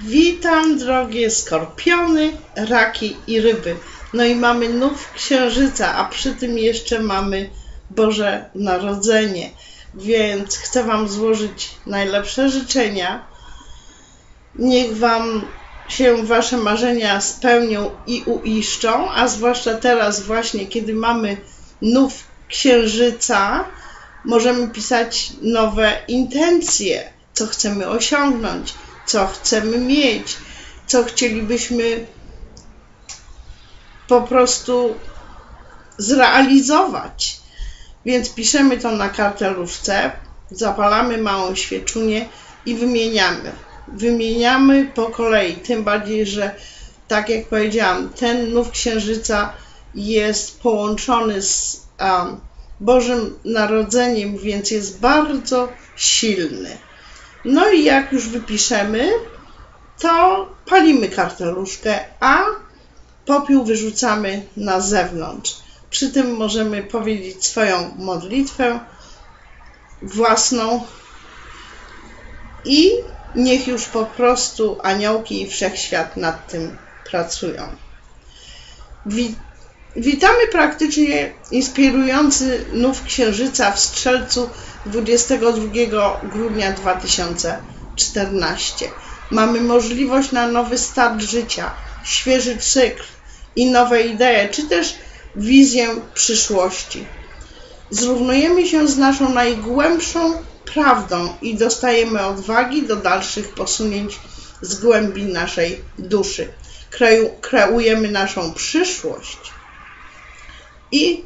Witam drogie skorpiony, raki i ryby. No i mamy nów księżyca, a przy tym jeszcze mamy Boże Narodzenie. Więc chcę Wam złożyć najlepsze życzenia. Niech Wam się Wasze marzenia spełnią i uiszczą, a zwłaszcza teraz właśnie, kiedy mamy nów księżyca, możemy pisać nowe intencje, co chcemy osiągnąć, co chcemy mieć, co chcielibyśmy po prostu zrealizować. Więc piszemy to na karteluszce, zapalamy małą świeczunię i wymieniamy. Wymieniamy po kolei, tym bardziej, że tak jak powiedziałam, ten nów księżyca jest połączony z um, Bożym Narodzeniem, więc jest bardzo silny. No i jak już wypiszemy, to palimy karteluszkę, a popiół wyrzucamy na zewnątrz. Przy tym możemy powiedzieć swoją modlitwę własną i niech już po prostu aniołki i wszechświat nad tym pracują. Witamy praktycznie inspirujący nów księżyca w Strzelcu 22 grudnia 2014. Mamy możliwość na nowy start życia, świeży cykl i nowe idee, czy też wizję przyszłości. Zrównujemy się z naszą najgłębszą prawdą i dostajemy odwagi do dalszych posunięć z głębi naszej duszy. Kreujemy naszą przyszłość i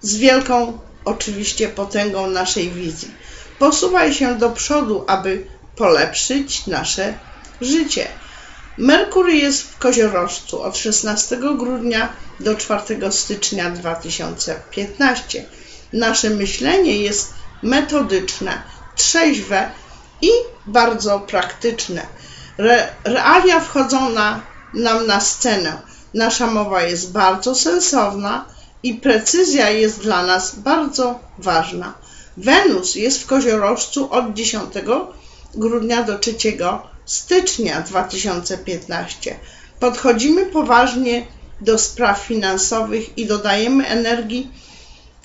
z wielką oczywiście potęgą naszej wizji. Posuwaj się do przodu, aby polepszyć nasze życie. Merkur jest w koziorożcu od 16 grudnia do 4 stycznia 2015. Nasze myślenie jest metodyczne, trzeźwe i bardzo praktyczne. Re, realia wchodzą na, nam na scenę. Nasza mowa jest bardzo sensowna, i precyzja jest dla nas bardzo ważna. Wenus jest w koziorożcu od 10 grudnia do 3 stycznia 2015. Podchodzimy poważnie do spraw finansowych i dodajemy energii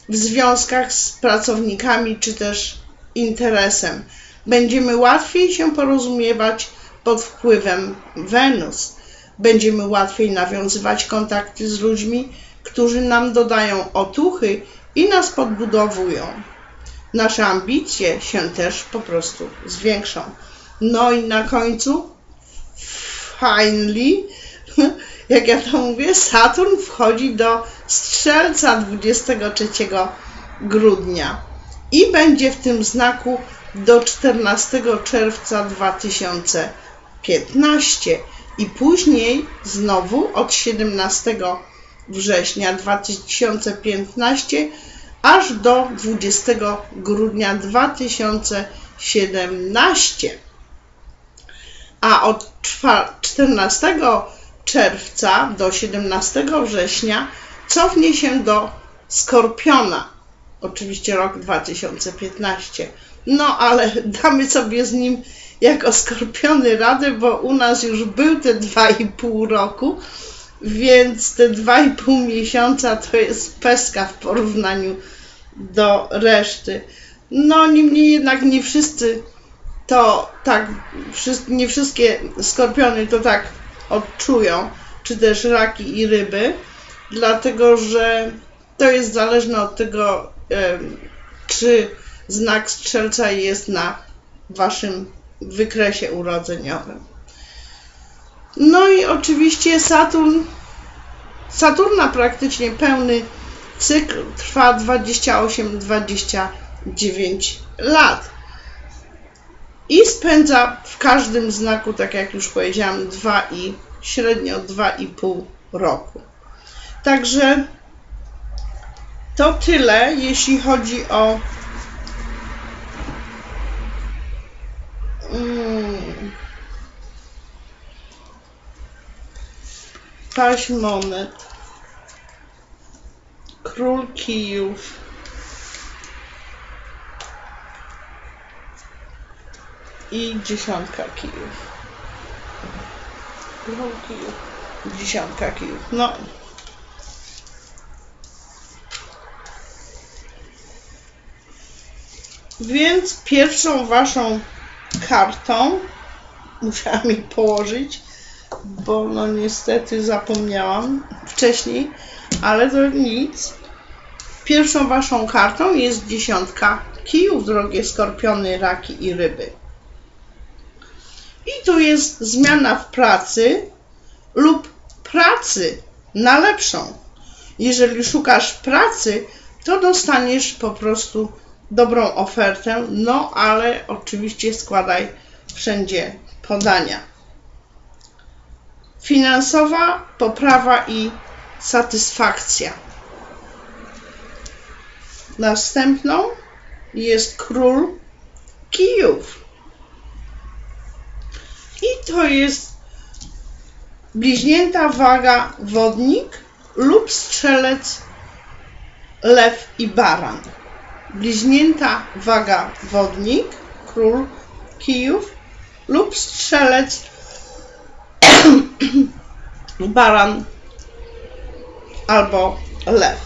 w związkach z pracownikami czy też interesem. Będziemy łatwiej się porozumiewać pod wpływem Wenus. Będziemy łatwiej nawiązywać kontakty z ludźmi, którzy nam dodają otuchy i nas podbudowują. Nasze ambicje się też po prostu zwiększą. No i na końcu, finally, jak ja to mówię, Saturn wchodzi do Strzelca 23 grudnia i będzie w tym znaku do 14 czerwca 2015 i później znowu od 17 września 2015 aż do 20 grudnia 2017. A od 14 czerwca do 17 września cofnie się do Skorpiona. Oczywiście rok 2015. No ale damy sobie z nim jako skorpiony radę, bo u nas już był te 2,5 roku więc te dwa i pół miesiąca to jest peska w porównaniu do reszty. No niemniej jednak nie wszyscy to tak, nie wszystkie skorpiony to tak odczują, czy też raki i ryby, dlatego że to jest zależne od tego, czy znak strzelca jest na waszym wykresie urodzeniowym. No i oczywiście Saturn, Saturna praktycznie pełny cykl trwa 28-29 lat. I spędza w każdym znaku, tak jak już powiedziałam, 2 i średnio 2,5 roku. Także to tyle, jeśli chodzi o paź monet, król kijów, i dziesiątka kijów. Znowu kijów. Dziesiątka kijów. No. Więc pierwszą waszą kartą musiałam jej położyć, bo no niestety zapomniałam wcześniej, ale to nic. Pierwszą waszą kartą jest dziesiątka kijów, drogie skorpiony, raki i ryby. I tu jest zmiana w pracy lub pracy na lepszą. Jeżeli szukasz pracy, to dostaniesz po prostu dobrą ofertę, no ale oczywiście składaj wszędzie podania. Finansowa poprawa i satysfakcja. Następną jest król kijów. I to jest bliźnięta waga wodnik lub strzelec lew i baran. Bliźnięta waga wodnik, król kijów lub strzelec baran albo lew.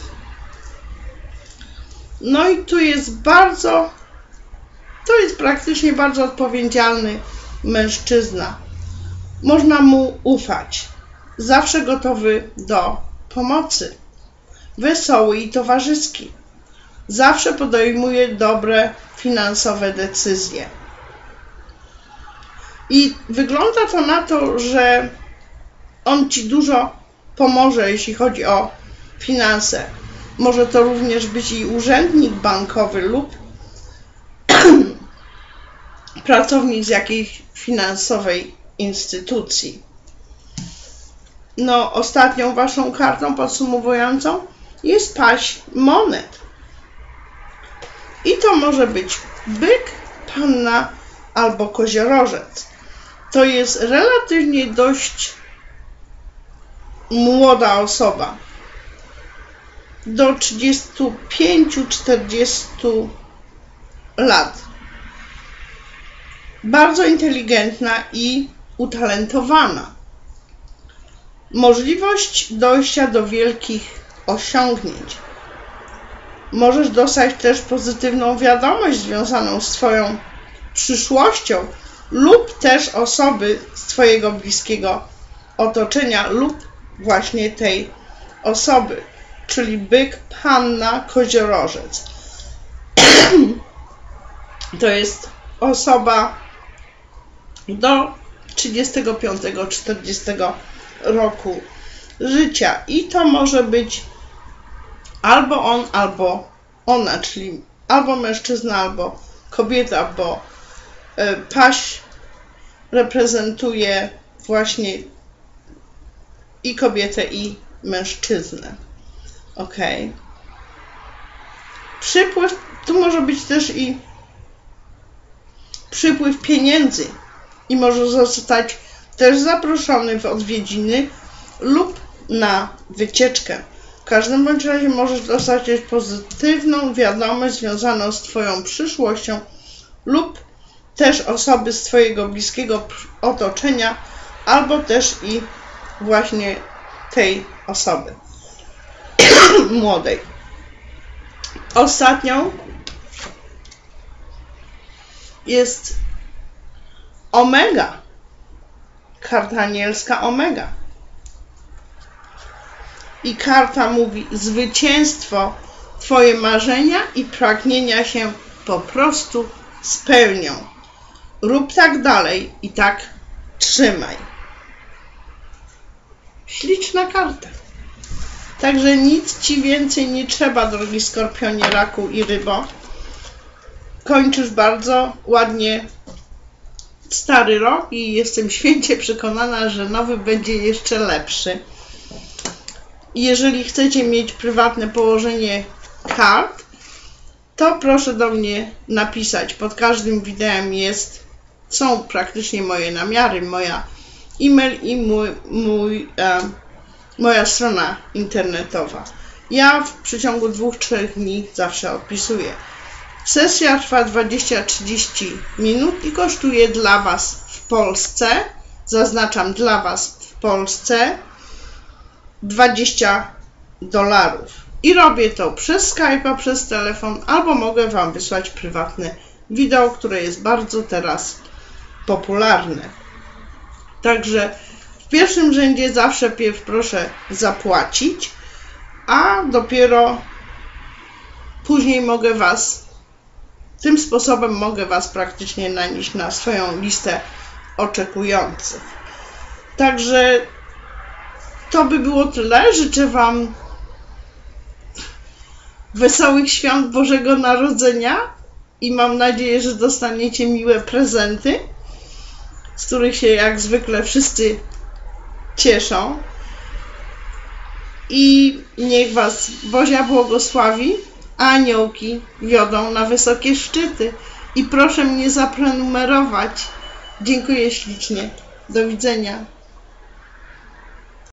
No i tu jest bardzo, to jest praktycznie bardzo odpowiedzialny mężczyzna. Można mu ufać. Zawsze gotowy do pomocy. Wesoły i towarzyski. Zawsze podejmuje dobre finansowe decyzje. I wygląda to na to, że on ci dużo pomoże, jeśli chodzi o finanse. Może to również być i urzędnik bankowy lub pracownik z jakiejś finansowej instytucji. No, ostatnią waszą kartą podsumowującą jest paść monet. I to może być byk, panna albo koziorożec. To jest relatywnie dość młoda osoba. Do 35-40 lat. Bardzo inteligentna i utalentowana. Możliwość dojścia do wielkich osiągnięć. Możesz dostać też pozytywną wiadomość związaną z Twoją przyszłością lub też osoby z Twojego bliskiego otoczenia lub właśnie tej osoby, czyli byk, panna, koziorożec. to jest osoba do 35-40 roku życia i to może być albo on, albo ona, czyli albo mężczyzna, albo kobieta, bo paś reprezentuje właśnie i kobietę, i mężczyznę. Ok. Przypływ, tu może być też i przypływ pieniędzy i może zostać też zaproszony w odwiedziny lub na wycieczkę. W każdym bądź razie możesz dostać pozytywną wiadomość związaną z Twoją przyszłością lub też osoby z Twojego bliskiego otoczenia, albo też i właśnie tej osoby młodej. Ostatnią jest Omega. Karta anielska Omega. I karta mówi: zwycięstwo, Twoje marzenia i pragnienia się po prostu spełnią. Rób tak dalej i tak trzymaj. Śliczna karta. Także nic Ci więcej nie trzeba, drogi skorpionie, raku i rybo. Kończysz bardzo ładnie stary rok i jestem święcie przekonana, że nowy będzie jeszcze lepszy. Jeżeli chcecie mieć prywatne położenie kart, to proszę do mnie napisać. Pod każdym wideo jest, są praktycznie moje namiary, moja e-mail i mój, mój, e, moja strona internetowa. Ja w przeciągu dwóch, trzech dni zawsze odpisuję. Sesja trwa 20-30 minut i kosztuje dla Was w Polsce, zaznaczam dla Was w Polsce 20 dolarów. I robię to przez Skype'a, przez telefon, albo mogę Wam wysłać prywatne wideo, które jest bardzo teraz popularne. Także w pierwszym rzędzie zawsze pierw proszę zapłacić, a dopiero później mogę Was, tym sposobem mogę Was praktycznie nanieść na swoją listę oczekujących. Także to by było tyle. Życzę Wam wesołych świąt Bożego Narodzenia i mam nadzieję, że dostaniecie miłe prezenty, z których się jak zwykle wszyscy cieszą. I niech Was Bozia błogosławi, a aniołki wiodą na wysokie szczyty. I proszę mnie zaprenumerować. Dziękuję ślicznie. Do widzenia.